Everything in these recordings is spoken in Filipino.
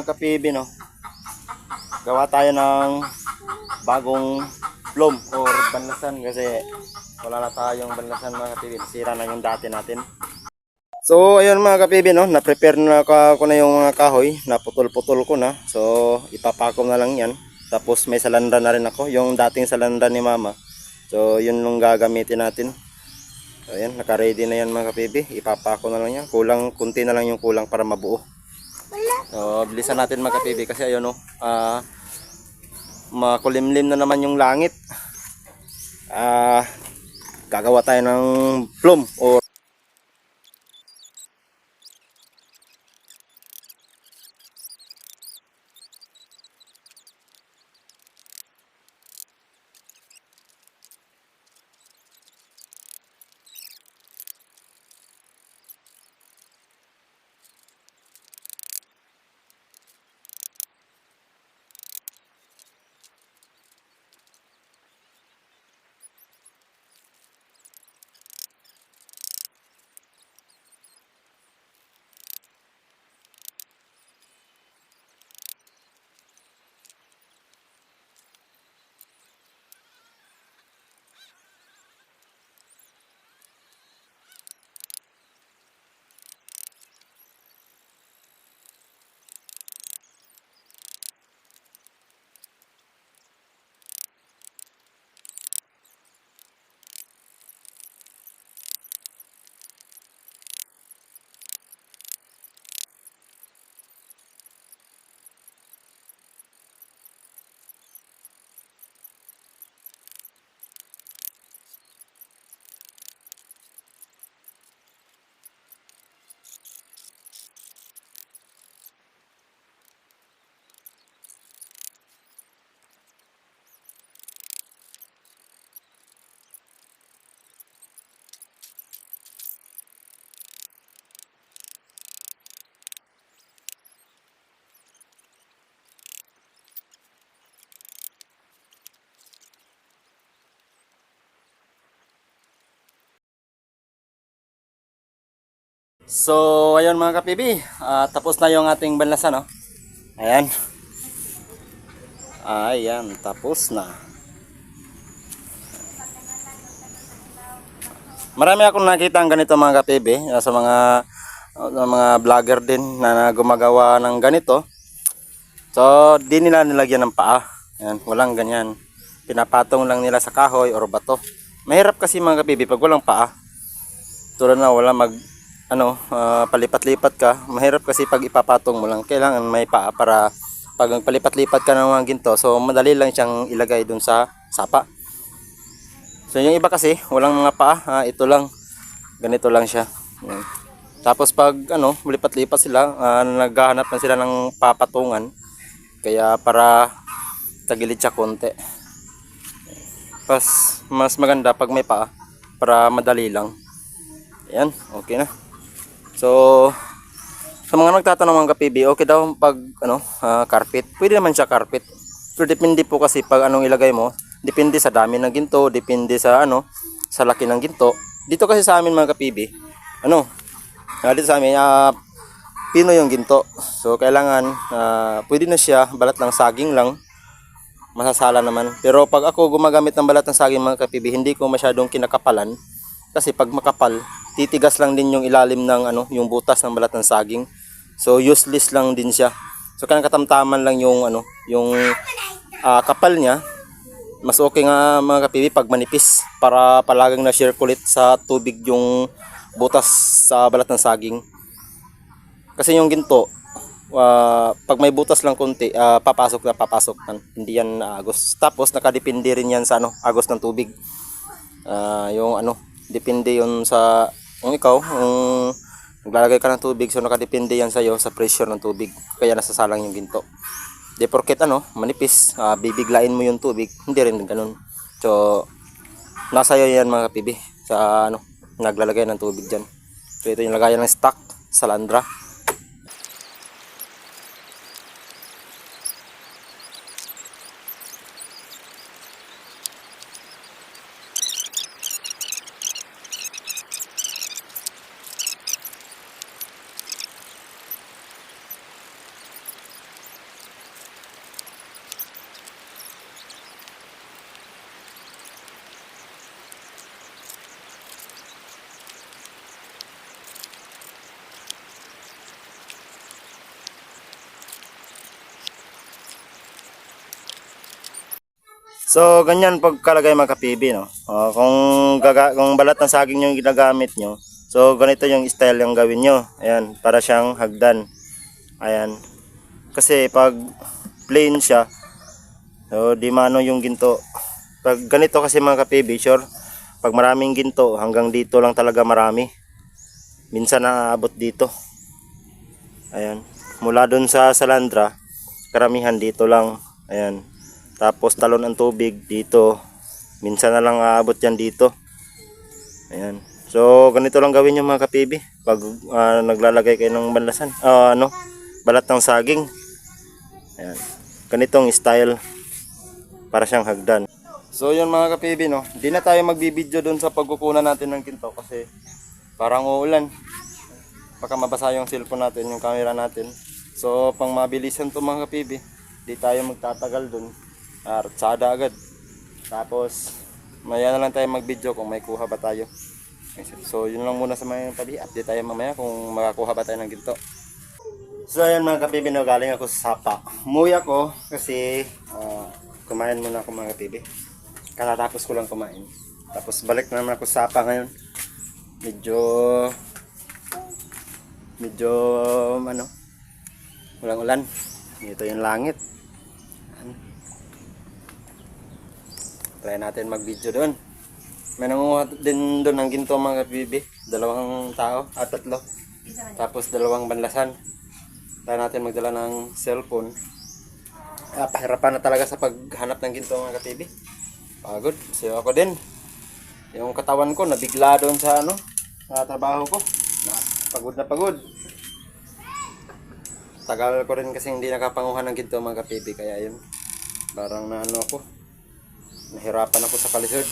mga kapibi, no? Gawa tayo ng bagong plum or banlasan kasi wala na tayong banlasan mga kapibi. Sira na yung dati natin. So, ayun mga kapibi, no? Na ka, ko na yung mga kahoy. Naputol-putol ko na. So, ipapakom na lang yan. Tapos may salandra na rin ako. Yung dating salandra ni mama. So, yun yung gagamitin natin. Ayan, naka-ready na yan mga kapibi. Ipapako na lang yan. Kulang, kunti na lang yung kulang para mabuo. So, bilisan natin mga kapibi kasi ayun no, ah makulimlim na naman yung langit. Ah, gagawa tayo ng plum or So, ayun mga kapibi, ah, tapos na yung ating banlasan, no? Ayan. Ayan, tapos na. Marami akong nakita ang ganito mga kapibi, ah, sa mga ah, mga vlogger din na gumagawa ng ganito. So, di nila nilagyan ng paa. Ayan, walang ganyan. Pinapatong lang nila sa kahoy or bato. Mahirap kasi mga kapibi pag walang paa. Tulad na wala mag ano, ah, palipat-lipat ka, mahirap kasi pag ipapatong mo lang, kailangan may paa para pag palipat-lipat ka ng mga ginto, so madali lang siyang ilagay dun sa sapa. So yung iba kasi, walang mga paa, ah, ito lang, ganito lang siya. Yan. Tapos pag ano, lipat-lipat sila, ah, naghahanap na sila ng papatungan, kaya para tagilid siya konti. Pas mas maganda pag may paa, para madali lang. Ayan, okay na. So, sa mga nagtatanong mga kapibi, okay daw pag ano, ah, carpet. Pwede naman siya carpet. Pero depende po kasi pag anong ilagay mo, depende sa dami ng ginto, depende sa ano, sa laki ng ginto. Dito kasi sa amin mga kapibi, ano, ah, dito sa amin, ah, pino yung ginto. So, kailangan, ah, pwede na siya, balat ng saging lang, masasala naman. Pero pag ako gumagamit ng balat ng saging mga kapibi, hindi ko masyadong kinakapalan. Kasi pag makapal, titigas lang din yung ilalim ng ano, yung butas ng balat ng saging. So useless lang din siya. So kaya katamtaman lang yung ano, yung ah, kapal niya. Mas okay nga mga kapibi pag manipis para palagang na circulate sa tubig yung butas sa balat ng saging. Kasi yung ginto, ah, pag may butas lang konti, ah, papasok na papasok man. Hindi yan agos. Tapos nakadepende rin yan sa ano, agos ng tubig. Ah, yung ano, depende yun sa kung ikaw, kung naglalagay ka ng tubig, so nakadepende yan sa iyo sa pressure ng tubig. Kaya nasasalang yung ginto. Di porket ano, manipis, ah, bibiglain mo yung tubig, hindi rin ganun. So, nasa iyo yan mga kapibi, sa ano, naglalagay ng tubig dyan. So, ito yung lagayan ng stock, salandra. So, ganyan pagkalagay mga kapibi, no? Oh, kung, gaga, kung balat ng saging yung ginagamit nyo, so ganito yung style yung gawin nyo. Ayan, para siyang hagdan. Ayan. Kasi pag plain siya, so di mano yung ginto. Pag ganito kasi mga kapibi, sure, pag maraming ginto, hanggang dito lang talaga marami. Minsan naaabot dito. Ayan. Mula dun sa Salandra, karamihan dito lang. Ayan. Tapos talon ang tubig dito. Minsan na lang aabot yan dito. Ayan. So, ganito lang gawin yung mga kapibi. Pag ah, naglalagay kayo ng banlasan. ah, ano, balat ng saging. Ayan. Ganitong style. Para siyang hagdan. So, yun mga kapibi, no. Hindi na tayo magbibideo dun sa pagkukunan natin ng ginto kasi parang uulan. Baka mabasa yung cellphone natin, yung camera natin. So, pang mabilisan to mga kapibi, di tayo magtatagal dun. Artsada agad. Tapos, maya na lang tayo mag-video kung may kuha ba tayo. So, yun lang muna sa mga pabi. Update tayo mamaya kung makakuha ba tayo ng ginto. So, ayan mga kapibi, no, galing ako sa sapa. Umuwi ako kasi ah, kumain muna ako mga kapibi. Katatapos ko lang kumain. Tapos balik na naman ako sa sapa ngayon. Medyo medyo ano walang ulan ito yung langit try natin mag video doon. May nangunguha din doon ng ginto mga kabibi dalawang tao at tatlo. Tapos dalawang banlasan. Try natin magdala ng cellphone. Ah, pahirapan na talaga sa paghanap ng ginto mga kabibi pagod. Kasi ako din. Yung katawan ko nabigla doon sa ano sa trabaho ko. Pagod na pagod. Tagal ko rin kasi hindi nakapanguhan ng ginto mga kapibi kaya yun. Parang na ano ako nahirapan ako sa kalisod.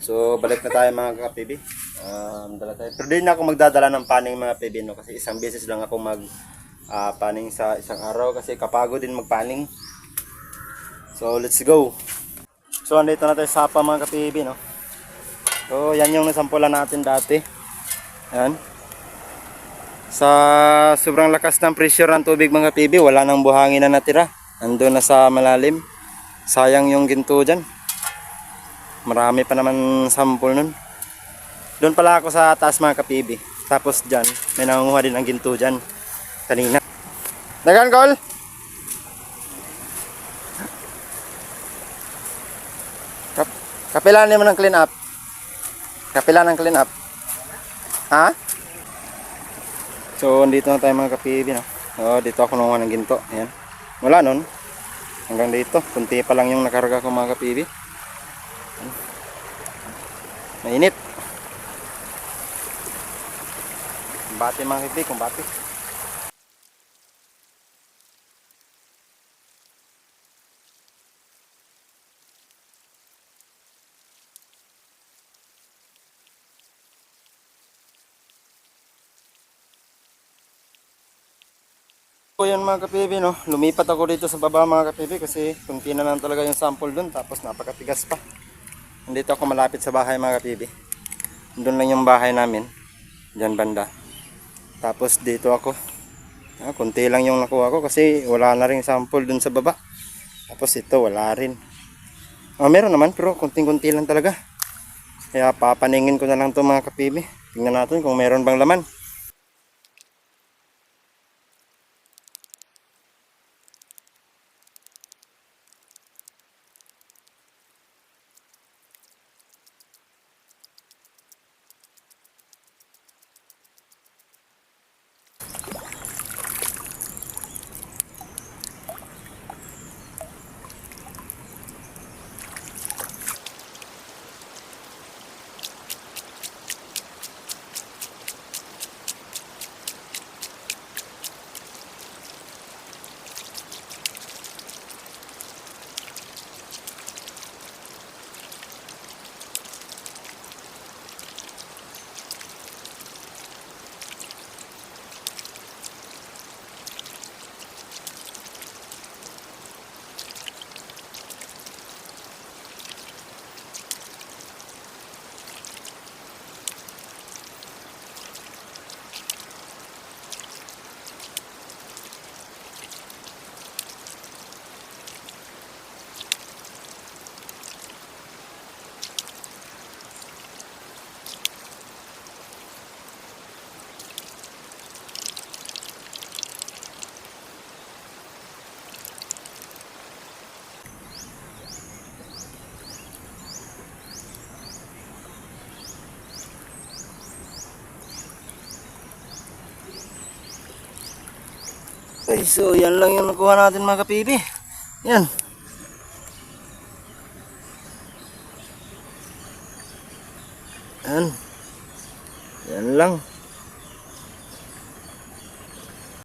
So balik na tayo mga kapibi um, dala tayo. Pero di na ako magdadala ng paning mga kapibi no? kasi isang beses lang ako mag ah, paning sa isang araw. Kasi kapagod din magpaning. So let's go. So andito na tayo sa sapa mga kapibi no? So yan yung nasampulan natin dati. Yan. Sa sobrang lakas ng pressure ng tubig mga PB, wala nang buhangin na natira. Ando na sa malalim. Sayang yung ginto dyan. Marami pa naman sample nun. Doon pala ako sa taas mga ka-PB. Tapos dyan, may nangunguha din ang ginto dyan. Kanina. Dagan, Col! Kap kapilan mo ng clean up. Kapilan ng clean up. Ha? So, andito na tayo mga kapibi, no? Oh, dito ako nakuha ng ginto. Ayan. Wala nun. Hanggang dito. Kunti pa lang yung nakarga ko mga kapibi. Mainit. Kumbati mga kapibi, kumbati. So yun mga kapibi, no? lumipat ako dito sa baba mga kapibi kasi kunti na lang talaga yung sample dun tapos napakatigas pa. Nandito ako malapit sa bahay mga kapibi. Doon lang yung bahay namin. Diyan banda. Tapos dito ako. Ah, kunti lang yung nakuha ko kasi wala na rin sample dun sa baba. Tapos ito wala rin. Ah, meron naman pero kunting-kunti lang talaga. Kaya papaningin ko na lang to mga kapibi. Tingnan natin kung meron bang laman. Okay, so yan lang yung nakuha natin mga kapibi. Yan. Yan. Yan lang.